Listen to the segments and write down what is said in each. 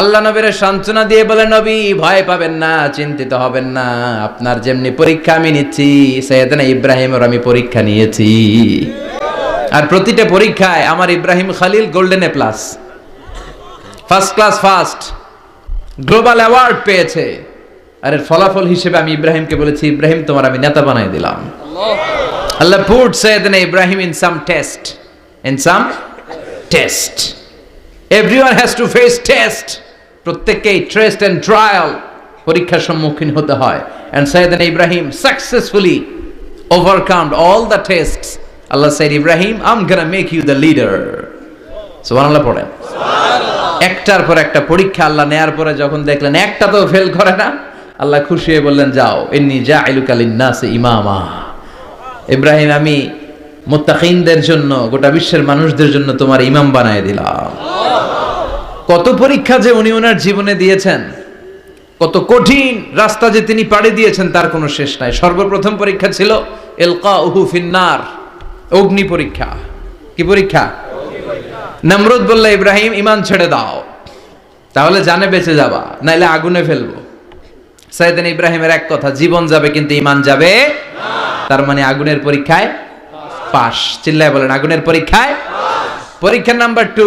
আল্লাহ নবীর সান্ত্বনা দিয়ে বলে, নবী, ভয় পাবেন না, চিন্তিত হবেন না। আপনার যেমনি পরীক্ষা আমি নিচ্ছি, সৈয়দনা ইব্রাহিমের আমি পরীক্ষা নিয়েছি। আর প্রতিটা পরীক্ষায় আমার Ibrahim Khalil golden A plus first class first global award পেয়েছে। আর ফলাফল হিসেবে আমি ইব্রাহিমকে বলেছি, ইব্রাহিম, তোমার আমি নেতা বানাই দিলাম। Allah put Sayyidna Ibrahim in some test in some test everyone has to face test প্রত্যেককেই টেস্ট অ্যান্ড ট্রায়াল পরীক্ষার সম্মুখীন হতে হয়। And Sayyidna Ibrahim successfully overcome all the test Allah said Ibrahim I'm gonna make you the leader সুবহানাল্লাহ পড়েন একটার পর একটা পরীক্ষা আল্লাহ নেয়ার পরে যখন দেখলেন একটা তো ফেল করে না আল্লাহ খুশি হয়ে বললেন যাও এন্নি জাইলুকা লিন্নাসি ইমামা। ইব্রাহিম আমি মুত্তাকিনদের জন্য গোটা বিশ্বের মানুষদের জন্য তোমার ইমাম বানায় দিলাম। কত পরীক্ষা যে উনি ওনার জীবনে দিয়েছেন, কত কঠিন রাস্তা যে তিনি পাড়ি দিয়েছেন, তার কোনো শেষ নাই। সর্বপ্রথম পরীক্ষা ছিল এলকা উহু ফিন্নার, অগ্নি পরীক্ষা। কি পরীক্ষা? নমরুদ বললে, ইব্রাহিম ইমান ছেড়ে দাও। তাহলে জানে বেঁচে যাবা, নাইলে আগুনে ফেলব। সাইদিন ইব্রাহিমের এক কথা, জীবন যাবে কিন্তু ইমান যাবে তার মানে আগুনের পরীক্ষায় পাশ। চিল্লায় বলেন, আগুনের পরীক্ষায় পরীক্ষা নাম্বার টু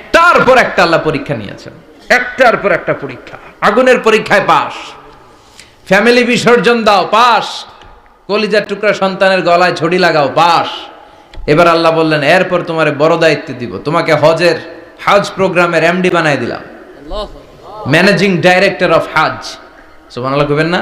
একটার পর একটা আল্লাহ পরীক্ষা নিয়েছেন। একটার পর একটা পরীক্ষা। আগুনের পরীক্ষায় পাশ। ফ্যামিলি বিসর্জন দাও পাশ। কলিজার টুকরা সন্তানের গলায় ছড়ি লাগাও পাশ। এবার আল্লাহ বললেন এরপর তোমার বড় দায়িত্ব দিব। তোমাকে হজের হজ প্রোগ্রামের এমডি বানাই দিলাম। ম্যানেজিং ডাইরেক্টর অফ হাজ সুবহানাল্লাহ কইবেন না?